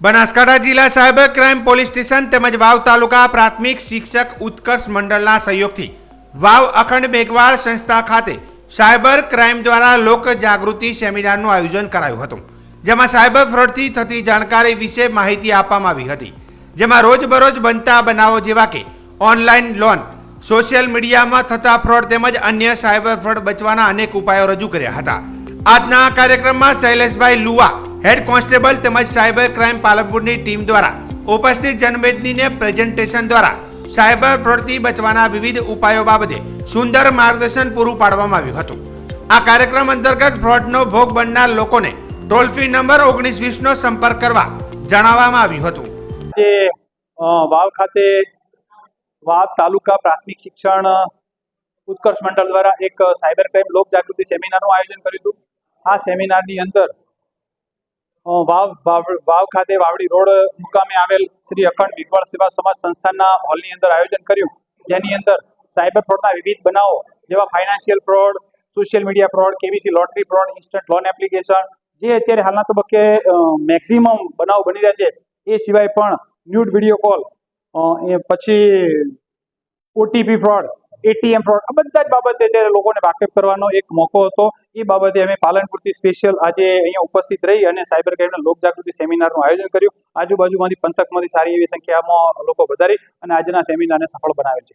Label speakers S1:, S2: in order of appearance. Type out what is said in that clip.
S1: બનાસકાંઠા જિલ્લા cyber crime police station તેમજ વાવ તાલુકા પ્રાથમિક શિક્ષક ઉત્કર્ષ મંડળના સહયોગથી વાવ અખંડ મેઘવાળ સંસ્થા ખાતે સાયબર ક્રાઇમ દ્વારા લોક જાગૃતિ સેમિનારનું આયોજન કરાયું હતું, જેમાં સાયબર ફ્રોડથી થતી જાણકારી વિશે માહિતી આપવામાં આવી હતી, જેમાં રોજબરોજ બનતા બનાવો જેવા કે ઓનલાઈન લોન, સોશિયલ મીડિયામાં થતા ફ્રોડ તેમજ અન્ય સાયબર ફ્રોડ બચવાના અનેક ઉપાયો રજૂ કર્યા હતા. આજના કાર્યક્રમમાં શૈલેષભાઈ લુવા હેડ કોન્સ્ટેબલ તેમજ સાયબર ક્રાઇમ પાલનપુરની ટીમ દ્વારા ઉપસ્થિત જનમેદનીને પ્રેઝન્ટેશન દ્વારા સાયબર ફ્રોડથી બચવાના વિવિધ ઉપાયો બાબતે સુંદર માર્ગદર્શન પૂરું પાડવામાં આવ્યું હતું. આ કાર્યક્રમ અંતર્ગત ફ્રોડનો ભોગ બનનાર લોકોને ટોલ ફ્રી નંબર ઓગણીસ વીસનો સંપર્ક કરવા જણાવવામાં આવ્યું હતું.
S2: આજે વાવ ખાતે વાવ તાલુકા પ્રાથમિક શિક્ષણ ઉત્કર્ષ મંડળ દ્વારા એક સાયબર ક્રાઇમ લોક જાગૃતિ સેમિનારનું આયોજન કર્યું હતું. આ સેમિનારની અંદર વાવ વાવ ખાતે વાવડી રોડ મુકામે આવેલ શ્રી અખંડ વિકવાળ સેવા સમાજ સંસ્થાના હોલની અંદર આયોજન કર્યું. જેની અંદર સાયબર ફ્રોડના વિવિધ બનાવો જેવા financial fraud, social media fraud KBC lottery fraud, instant loan application જે અત્યારે હાલના તબક્કે મેક્સિમમ બનાવ બની રહ્યા છે. એ સિવાય પણ ન્યૂડ વીડિયો કોલ પછી ઓટીપી ફ્રોડ એટીએમ ફ્રોડ આ બધા જ બાબતે અત્યારે લોકોને વાકેફ કરવાનો એક મોકો હતો. એ બાબતે અમે પાલનપુરથી સ્પેશિયલ આજે અહીંયા ઉપસ્થિત રહી અને સાયબર ક્રાઇમના લોક જાગૃતિ સેમિનારનું આયોજન કર્યું. આજુબાજુમાંથી પંથકમાંથી સારી એવી સંખ્યામાં લોકો વધારી અને આજના સેમિનારને સફળ બનાવે છે.